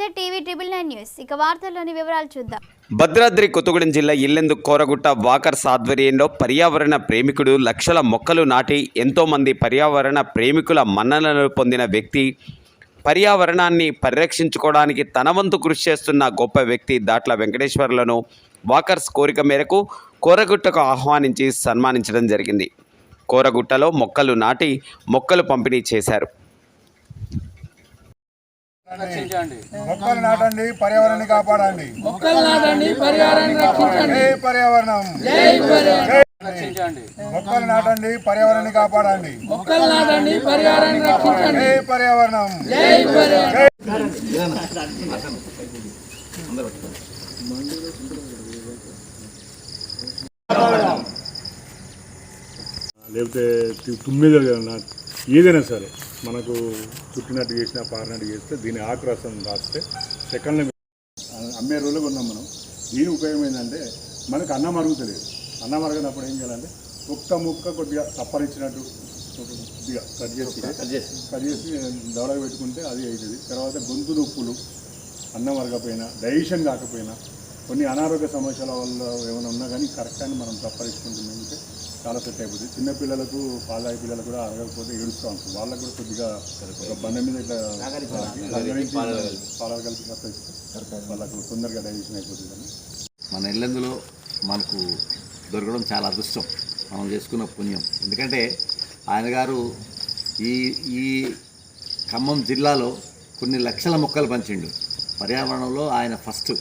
Nine news. ఇక వార్తల్లోని వివరాలు చూద్దాం. భద్రాద్రి కొత్తగూడెం జిల్లా ఇల్లెందు కోరగుట్ట వాకర్స్ ఆధ్వర్యంలో పర్యావరణ ప్రేమికుడు లక్షల మొక్కలు నాటి ఎంతోమంది పర్యావరణ ప్రేమికుల మన్ననలు పొందిన వ్యక్తి పర్యావరణాన్ని పరిరక్షించుకోవడానికి తన వంతు కృషి చేస్తున్న గొప్ప వ్యక్తి దాట్ల వెంకటేశ్వర్లను వాకర్స్ కోరిక మేరకు కోరగుట్టకు ఆహ్వానించి సన్మానించడం జరిగింది. కోరగుట్టలో మొక్కలు నాటి మొక్కలు పంపిణీ చేశారు. మొక్కలు నాటండి పర్యావరణాన్ని కాపాడండి. మొక్కలు నాటండి పర్యావరణాన్ని రక్షించండి. జై పర్యావరణం. రక్షించండి. మొక్కలు నాటండి పర్యావరణాన్ని కాపాడండి. మొక్కలు నాటండి పర్యావరణాన్ని రక్షించండి. జై పర్యావరణం. జై పర్యావరణం. లేకపోతే తి- తుమ్మిద నా- ఏదైనా సరే మనకు చుట్టినట్టు చేసినా పారినట్టు చేస్తే దీని ఆకు రసం రాస్తే సెకండ్లో అమ్మే రోజులు కొన్నాం మనం. దీని ఉపయోగం ఏంటంటే మనకు అన్నం అరుగుతలేదు. అన్నం అరగనప్పుడు ఏం చేయాలంటే ఒక్క ముక్క కొద్దిగా తప్పరిచ్చినట్టు కొద్దిగా కట్ చేసి కట్ చేసి. దవడగా పెట్టుకుంటే అది అవుతుంది. తర్వాత గొంతు నొప్పులు అన్నం అరగకపోయినా డైజెషన్ కాకపోయినా కొన్ని అనారోగ్య సమస్యల వల్ల ఏమైనా ఉన్నా కానీ కరెక్ట్ అని మనం తప్పరించుకుంటుందంటే చాలా సెట్ అయిపోతుంది చిన్నపిల్లలకు పాలాయి పిల్లలకు కూడా అరగకపోతే ఏడుస్తూ ఉంటుంది. వాళ్ళకు కూడా కొద్దిగా ఒక బండ మీద ఇట్లా రంగరించి పాలు కలిపి వాళ్ళకు తొందరగా డైజెషన్ అయిపోతుంది అని మన ఇల్లందులో మనకు దొరకడం చాలా అదృష్టం. మనం చేసుకున్న పుణ్యం. ఎందుకంటే ఆయన గారు ఈ ఈ ఖమ్మం జిల్లాలో కొన్ని లక్షల మొక్కలు పంచిండు. పర్యావరణంలో ఆయన ఫస్ట్.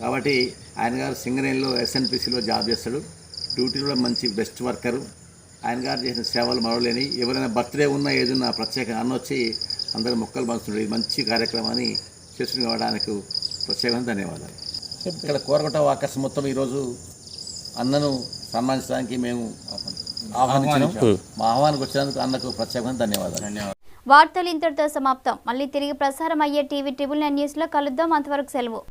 కాబట్టి ఆయన గారు సింగరేణిలో ఎస్ఎన్పిసిలో జాబ్ చేస్తాడు. డ్యూటీలో మంచి బెస్ట్ వర్కరు. ఆయన గారు చేసిన సేవలు మరవలేని ఎవరైనా బర్త్డే ఉన్నా ఏదైనా ప్రత్యేక అన్న వచ్చి అందరూ మొక్కలు పంచుతుండే ఇది మంచి కార్యక్రమాన్ని చేసుకుని కావడానికి ప్రత్యేకమైన ధన్యవాదాలు. ఇక్కడ కోరగొట్ట వాకర్స్ మొత్తం ఈరోజు అన్నను సన్మానించడానికి మేము ఆహ్వానించాము మా ఆహ్వానికి వచ్చినందుకు అన్నకు ప్రత్యేకమైన ధన్యవాదాలు. వార్తలు ఇంతటితో సమాప్తం. మళ్ళీ తిరిగి ప్రసారం అయ్యే టీవీ ట్రిబుల్ నైన్ న్యూస్లో కలుద్దాం. అంతవరకు సెలవు.